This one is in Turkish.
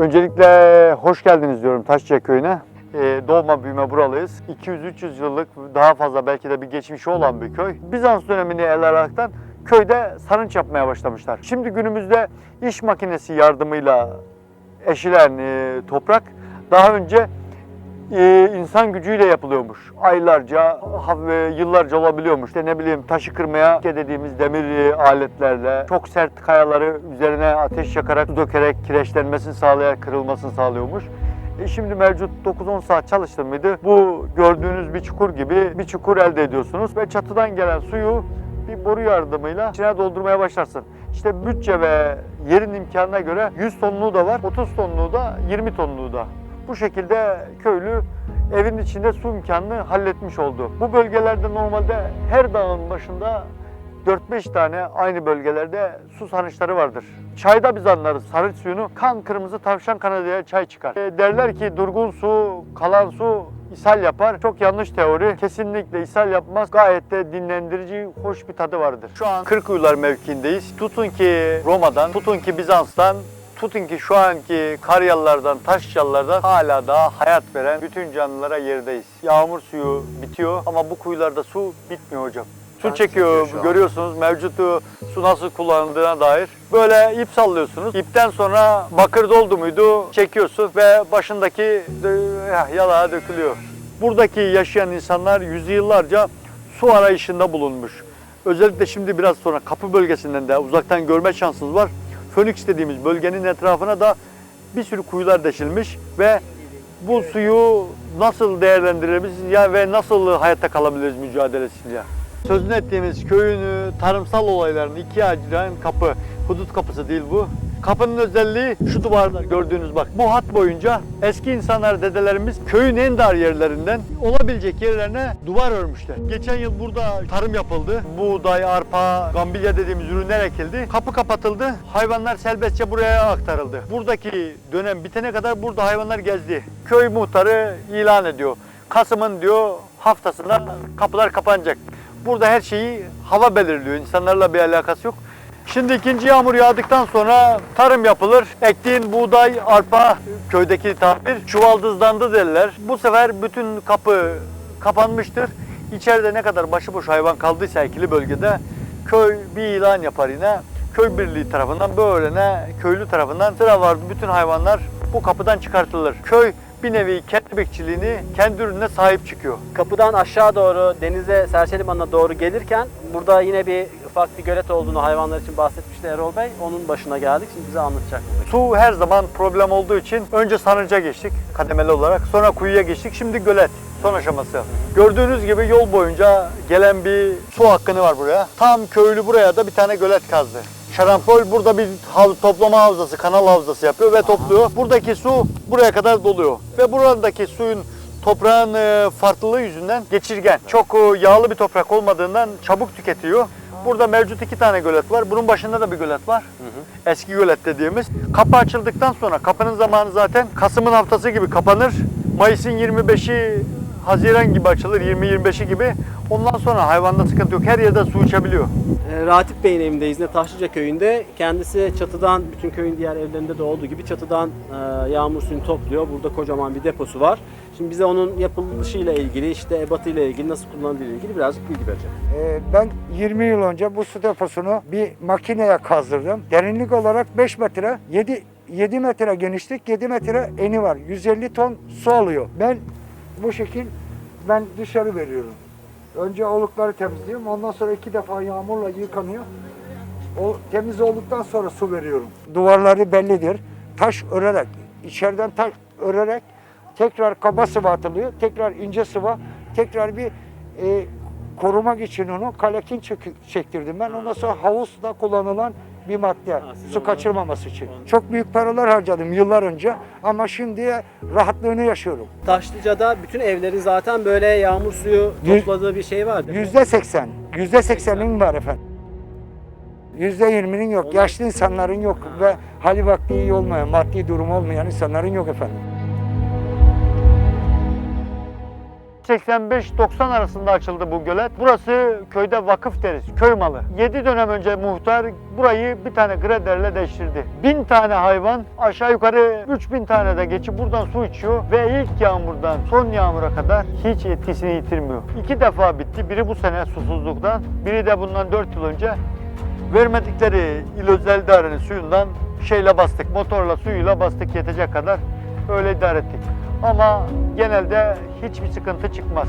Öncelikle hoş geldiniz diyorum Taşçı Köyü'ne. Ee, doğma büyüme buralıyız. 200-300 yıllık daha fazla belki de bir geçmişi olan bir köy. Bizans dönemini ele alaraktan köyde sarınç yapmaya başlamışlar. Şimdi günümüzde iş makinesi yardımıyla eşilen e, toprak daha önce e, insan gücüyle yapılıyormuş. Aylarca, yıllarca olabiliyormuş. İşte ne bileyim taşı kırmaya dediğimiz demir e, aletlerle çok sert kayaları üzerine ateş yakarak, su dökerek kireçlenmesini sağlayarak kırılmasını sağlıyormuş. E şimdi mevcut 9-10 saat çalıştın mıydı? Bu gördüğünüz bir çukur gibi bir çukur elde ediyorsunuz ve çatıdan gelen suyu bir boru yardımıyla içine doldurmaya başlarsın. İşte bütçe ve yerin imkanına göre 100 tonluğu da var, 30 tonluğu da, 20 tonluğu da. Bu şekilde köylü evin içinde su imkanını halletmiş oldu. Bu bölgelerde normalde her dağın başında 4-5 tane aynı bölgelerde su sarnıçları vardır. Çayda biz anlarız sarıç suyunu. Kan kırmızı tavşan kanı diye çay çıkar. E, derler ki durgun su, kalan su ishal yapar. Çok yanlış teori. Kesinlikle ishal yapmaz. Gayet de dinlendirici, hoş bir tadı vardır. Şu an Kırkuyular mevkiindeyiz. Tutun ki Roma'dan, tutun ki Bizans'tan, Tutun ki şu anki Karyalılardan, Taşyalılardan hala daha hayat veren bütün canlılara yerdeyiz. Yağmur suyu bitiyor ama bu kuyularda su bitmiyor hocam. Su çekiyor, görüyorsunuz mevcut su nasıl kullanıldığına dair. Böyle ip sallıyorsunuz. İpten sonra bakır doldu muydu çekiyorsun ve başındaki dö- yalağa dökülüyor. Buradaki yaşayan insanlar yüzyıllarca su arayışında bulunmuş. Özellikle şimdi biraz sonra kapı bölgesinden de uzaktan görme şansınız var. Phoenix dediğimiz bölgenin etrafına da bir sürü kuyular deşilmiş ve bu suyu nasıl değerlendirebiliriz ya ve nasıl hayatta kalabiliriz mücadelesiyle. Sözünü ettiğimiz köyün e, tarımsal olaylarını ikiye ayıran kapı. Hudut kapısı değil bu. Kapının özelliği şu duvarlar gördüğünüz bak. Bu hat boyunca eski insanlar dedelerimiz köyün en dar yerlerinden olabilecek yerlerine duvar örmüşler. Geçen yıl burada tarım yapıldı. Buğday, arpa, gambilya dediğimiz ürünler ekildi. Kapı kapatıldı. Hayvanlar serbestçe buraya aktarıldı. Buradaki dönem bitene kadar burada hayvanlar gezdi. Köy muhtarı ilan ediyor. Kasım'ın diyor haftasında kapılar kapanacak. Burada her şeyi hava belirliyor. İnsanlarla bir alakası yok. Şimdi ikinci yağmur yağdıktan sonra tarım yapılır. Ektiğin buğday, arpa, köydeki tabir çuvaldızlandı derler. Bu sefer bütün kapı kapanmıştır. İçeride ne kadar başıboş hayvan kaldıysa ekili bölgede köy bir ilan yapar yine. Köy birliği tarafından böyle ne köylü tarafından sıra var bütün hayvanlar bu kapıdan çıkartılır. Köy bir nevi kendi bekçiliğini kendi ürününe sahip çıkıyor. Kapıdan aşağı doğru denize Serçeliman'a doğru gelirken burada yine bir ufak bir gölet olduğunu hayvanlar için bahsetmişti Erol Bey. Onun başına geldik. Şimdi bize anlatacak. Su her zaman problem olduğu için önce sarınca geçtik kademeli olarak. Sonra kuyuya geçtik. Şimdi gölet son aşaması. Gördüğünüz gibi yol boyunca gelen bir su hakkını var buraya. Tam köylü buraya da bir tane gölet kazdı. Şarampol burada bir hav- toplama havzası, kanal havzası yapıyor ve topluyor. Buradaki su buraya kadar doluyor. Ve buradaki suyun toprağın e, farklılığı yüzünden geçirgen. Çok e, yağlı bir toprak olmadığından çabuk tüketiyor. Burada mevcut iki tane gölet var. Bunun başında da bir gölet var. Eski gölet dediğimiz. Kapı açıldıktan sonra kapının zamanı zaten Kasım'ın haftası gibi kapanır. Mayıs'ın 25'i Haziran gibi açılır, 20-25'i gibi. Ondan sonra hayvanda sıkıntı yok. Her yerde su içebiliyor. Ee, Ratip Bey'in evindeyiz. Ne Taşlıca köyünde. Kendisi çatıdan, bütün köyün diğer evlerinde de olduğu gibi çatıdan e, yağmur suyunu topluyor. Burada kocaman bir deposu var. Şimdi bize onun yapılışıyla ilgili, işte ebatıyla ilgili, nasıl kullanıldığıyla ilgili birazcık bilgi verecek. Ee, Ben 20 yıl önce bu su deposunu bir makineye kazdırdım. Derinlik olarak 5 metre, 7 7 metre genişlik, 7 metre eni var. 150 ton su alıyor. Ben bu şekil ben dışarı veriyorum. Önce olukları temizliyorum. Ondan sonra iki defa yağmurla yıkanıyor. O temiz olduktan sonra su veriyorum. Duvarları bellidir. Taş örerek, içeriden taş örerek tekrar kaba sıva atılıyor. Tekrar ince sıva, tekrar bir e, korumak için onu kalekin çek- çektirdim ben. Ondan sonra havuzda kullanılan bir madde. siz Su kaçırmaması için. onu- Çok büyük paralar harcadım yıllar önce ama şimdi rahatlığını yaşıyorum. Taşlıca'da bütün evlerin zaten böyle yağmur suyu topladığı bir şey var. Yüzde seksen, yüzde seksenin var efendim. Yüzde yirminin yok. Yaşlı insanların yok ve hali vakti iyi olmayan, maddi durum olmayan insanların yok efendim. 85-90 arasında açıldı bu gölet. Burası köyde vakıf deriz, köy malı. 7 dönem önce muhtar burayı bir tane graderle değiştirdi. 1000 tane hayvan aşağı yukarı 3000 tane de geçip buradan su içiyor ve ilk yağmurdan son yağmura kadar hiç etkisini yitirmiyor. İki defa bitti. Biri bu sene susuzluktan, biri de bundan 4 yıl önce vermedikleri il özel idarenin suyundan şeyle bastık, motorla suyuyla bastık yetecek kadar öyle idare ettik. Ama genelde hiçbir sıkıntı çıkmaz.